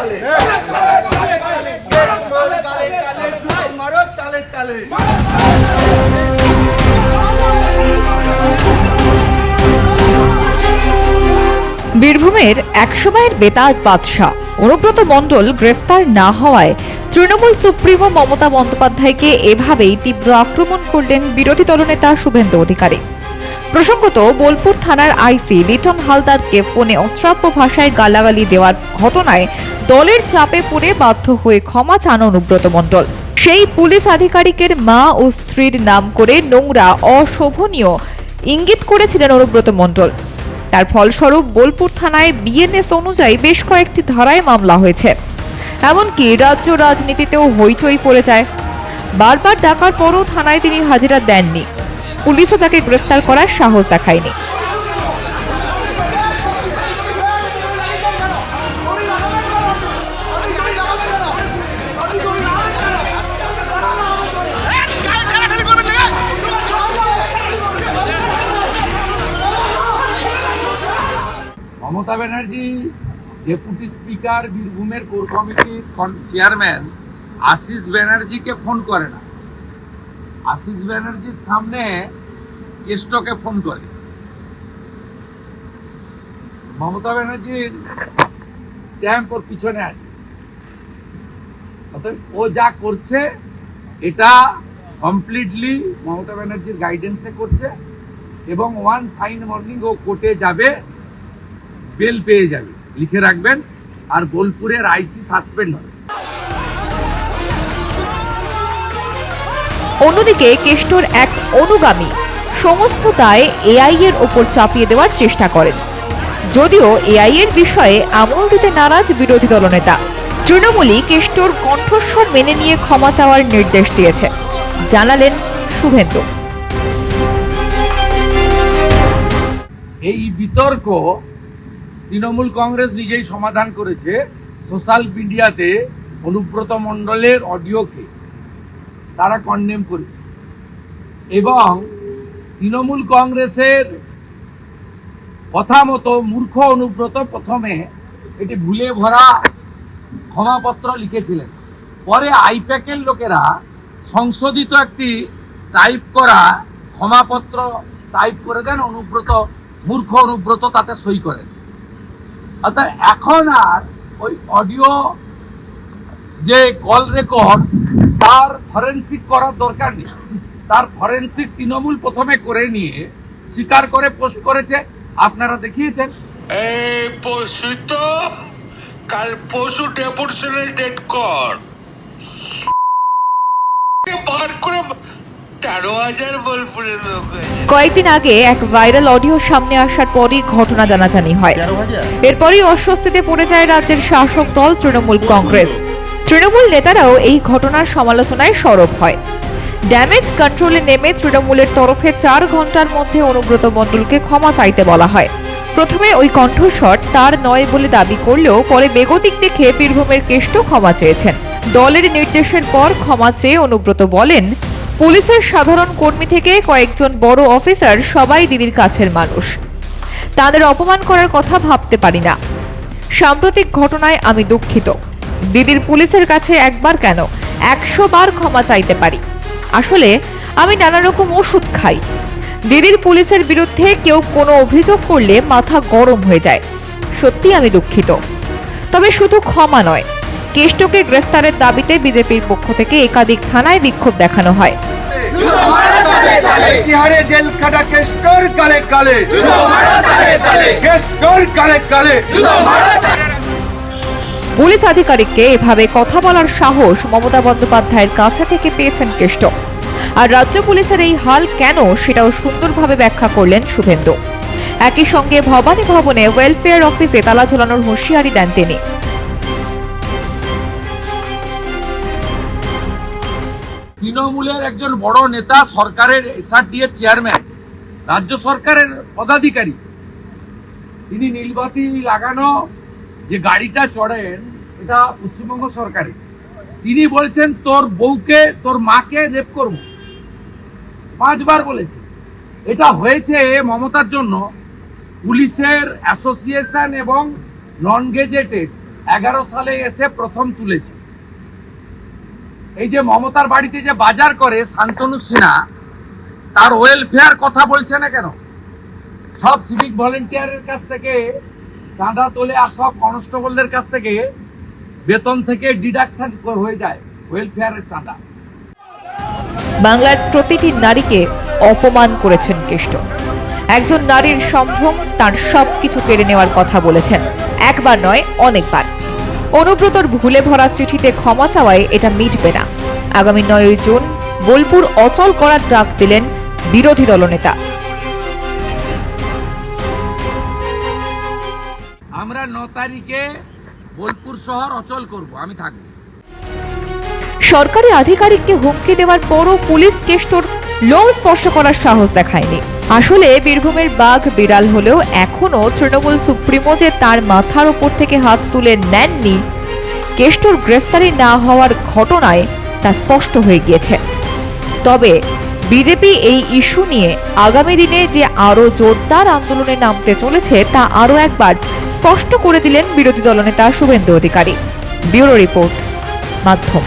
তালে। মারো তালে তালে বীরভূমের একসময়ের বেতাজ বাদশাহ অনুব্রত মণ্ডল গ্রেফতার না হওয়ায় তৃণমূল সুপ্রিমো মমতা বন্দ্যোপাধ্যায়কে এভাবেই তীব্র আক্রমণ করলেন বিরোধী দলনেতা শুভেন্দু অধিকারী। প্রসঙ্গত, বোলপুর থানার আইসি লিটন হালদারকে ফোনে অশ্রাব্য ভাষায় গালাগালি দেওয়ার ঘটনায় দলের চাপে পড়ে বাধ্য হয়ে ক্ষমা চান অনুব্রত মণ্ডল। সেই পুলিশ আধিকারিকের মা ও স্ত্রীর নাম করে নোংরা, অশোভনীয় ইঙ্গিত করেছিলেন অনুব্রত মণ্ডল। তার ফলস্বরূপ, বোলপুর থানায় বিএনএস অনুযায়ী বেশ কয়েকটি ধারায় মামলা হয়েছে। এমনকি রাজ্য রাজনীতিতেও হইচই পড়ে যায়। বারবার ডাকার পরও থানায় তিনি হাজিরা দেননি। পুলিশও তাকে গ্রেফতার করার সাহস দেখায়নি। মমতা ব্যানার্জি, ডেপুটি স্পিকার, বীরভূমের কোর কমিটির চেয়ারম্যান আশিস ব্যানার্জিকে ফোন করে না। আশিস ব্যানার্জির সামনে কেষ্টকে ফোন করে। মমতা ব্যানার্জির স্ট্যাম্প ওর পিছনে আছে। অতএব ও যা করছে, এটা কমপ্লিটলি মমতা ব্যানার্জির গাইডেন্সে করছে এবং ওয়ান ফাইন মর্নিং ও কোর্টে যাবে বেল পেয়ে যাবে। লিখে রাখবেন, আর বোলপুরের আইসি সাসপেন্ড হবে। অন্যদিকে কেষ্টর এক অনুগামী সমস্ত দায় এআই এর ওপর চাপিয়ে দেওয়ার চেষ্টা করেন। যদিও এআই এর বিষয়ে আমল দিতে নারাজ বিরোধী দলনেতা। তৃণমূলই কেষ্টর কণ্ঠস্বর মেনে নিয়ে ক্ষমা চাওয়ার নির্দেশ দিয়েছে। জানালেন শুভেন্দু। এই বিতর্ক তৃণমূল কংগ্রেস নিজেই সমাধান করেছে সোশ্যাল মিডিয়াতে অনুব্রত মণ্ডলের অডিওকে। তারা কন্ডেম করেছে। এবং তৃণমূল কংগ্রেসের কথা মতো মূর্খ অনুব্রত প্রথমে এটি ভুলে ভরা ক্ষমাপত্র লিখেছিলেন। পরে আইপ্যাকের লোকেরা সংশোধিত একটি টাইপ করা ক্ষমাপত্র টাইপ করে দেন, অনুব্রত, মূর্খ অনুব্রত তাতে সই করেন। অর্থাৎ এখন আর ওই অডিও যে কল রেকর্ড তার ফরেন্সিক করার দরকার নেই। তার ফরেন্সিক তৃণমূল প্রথমে করে নিয়ে স্বীকার করে পোস্ট করেছে। আপনারা দেখিয়েছেন। এই পরশু তো কাল পরশু ডেপুটেশনের ডেট কর। বার কয়েকদিন আগে এক ভাইরাল অডিও সামনে আসার পরই ঘটনা জানাজানি হয়। এরপরই অস্বস্তিতে পড়ে যায় রাজ্যের শাসক দল তৃণমূল কংগ্রেস। তৃণমূল নেতারাও এই ঘটনার সমালোচনায় সরব হয়। ড্যামেজ কন্ট্রোলে নেমে তৃণমূলের তরফে চার ঘণ্টার মধ্যে অনুব্রত মণ্ডলকে ক্ষমা চাইতে বলা হয়। প্রথমে ওই কণ্ঠস্বর তার নয় বলে দাবি করলেও পরে বেগতিক দেখে বীরভূমের কেষ্ট ক্ষমা চেয়েছেন। দলের নির্দেশের পর ক্ষমা চেয়ে অনুব্রত বলেন, পুলিশের সাধারণ কর্মী থেকে কয়েকজন বড় অফিসার সবাই দিদির কাছের মানুষ। তাদের অপমান করার কথা ভাবতে পারি না। সাম্প্রতিক ঘটনায় আমি দুঃখিত। দিদির পুলিশের কাছে একবার কেন? একশো বার ক্ষমা চাইতে পারি। আসলে আমি নানা রকম ওষুধ খাই। দিদির পুলিশের বিরুদ্ধে কেউ কোনো অভিযোগ করলে মাথা গরম হয়ে যায়। সত্যি আমি দুঃখিত। তবে শুধু ক্ষমা নয়, কেষ্টকে গ্রেফতারের দাবিতে বিজেপির পক্ষ থেকে একাধিক থানায় বিক্ষোভ দেখানো হয়। পুলিশ আধিকারিককে এভাবে কথা বলার সাহস মমতা বন্দ্যোপাধ্যায়ের কাছে থেকে পেয়েছেন কেষ্ট। আর রাজ্য পুলিশের এই হাল কেন সেটাও সুন্দরভাবে ব্যাখ্যা করলেন শুভেন্দু। একই সঙ্গে ভবানী ভবনে ওয়েলফেয়ার অফিসে তালা ঝোলানোর হুঁশিয়ারি দেন তিনি। তৃণমূলের একজন বড় নেতা সরকারের এসআরডি এর চেয়ারম্যান রাজ্য সরকারের পদাধিকারী। তিনি নীলবাতি লাগানো যে গাড়িটা চড়েন এটা পশ্চিমবঙ্গ সরকারের। তিনি বলছেন, তোর বউকে, তোর মাকে রেপ করব। পাঁচবার বলেছে। এটা হয়েছে মমতার জন্য। পুলিশের অ্যাসোসিয়েশন এবং নন গেজেটেড এগারো সালে এসে প্রথম তুলেছি। এই যে মমতার বাড়িতে যে বাজার করে শান্তনু সিনহা, তার ওয়েলফেয়ার কথা বলছে না কেন? সব সিভিক ভলেন্টিয়ারের কাছ থেকে চাঁদা তোলে আর সব কনস্টেবলদের কাছ থেকে বেতন থেকে ডিডাকশন হয়ে যায় ওয়েলফেয়ারের চাঁদা। বাংলার প্রতিটি নারীকে অপমান করেছেন কেষ্ট। একজন নারীর সম্ভ্রম তার সবকিছু কেড়ে নেওয়ার কথা বলেছেন। একবার নয় অনেকবার। অনুব্রতর ভুলে ভরা চিঠিতে ক্ষমা চাওয়ায় এটা মিটবে না। আগামী নয়ই জুন বোলপুর অচল করার ডাক দিলেন বিরোধী দলনেতা। আমরা ন তারিখে বোলপুর শহর অচল করব, আমি থাকব। সরকারি আধিকারিককে হুমকি দেওয়ার পরও পুলিশ কেষ্টর লোম স্পর্শ করার সাহস দেখায়নি। আসলে বীরভূমের বাঘ বিড়াল হলেও এখনও তৃণমূল সুপ্রিমো যে তার মাথার ওপর থেকে হাত তুলে নেননি, কেষ্টর গ্রেফতারি না হওয়ার ঘটনায় তা স্পষ্ট হয়ে গিয়েছে। তবে বিজেপি এই ইস্যু নিয়ে আগামী দিনে যে আরও জোরদার আন্দোলনে নামতে চলেছে তা আরও একবার স্পষ্ট করে দিলেন বিরোধী দলনেতা শুভেন্দু অধিকারী। ব্যুরো রিপোর্ট, মাধ্যম।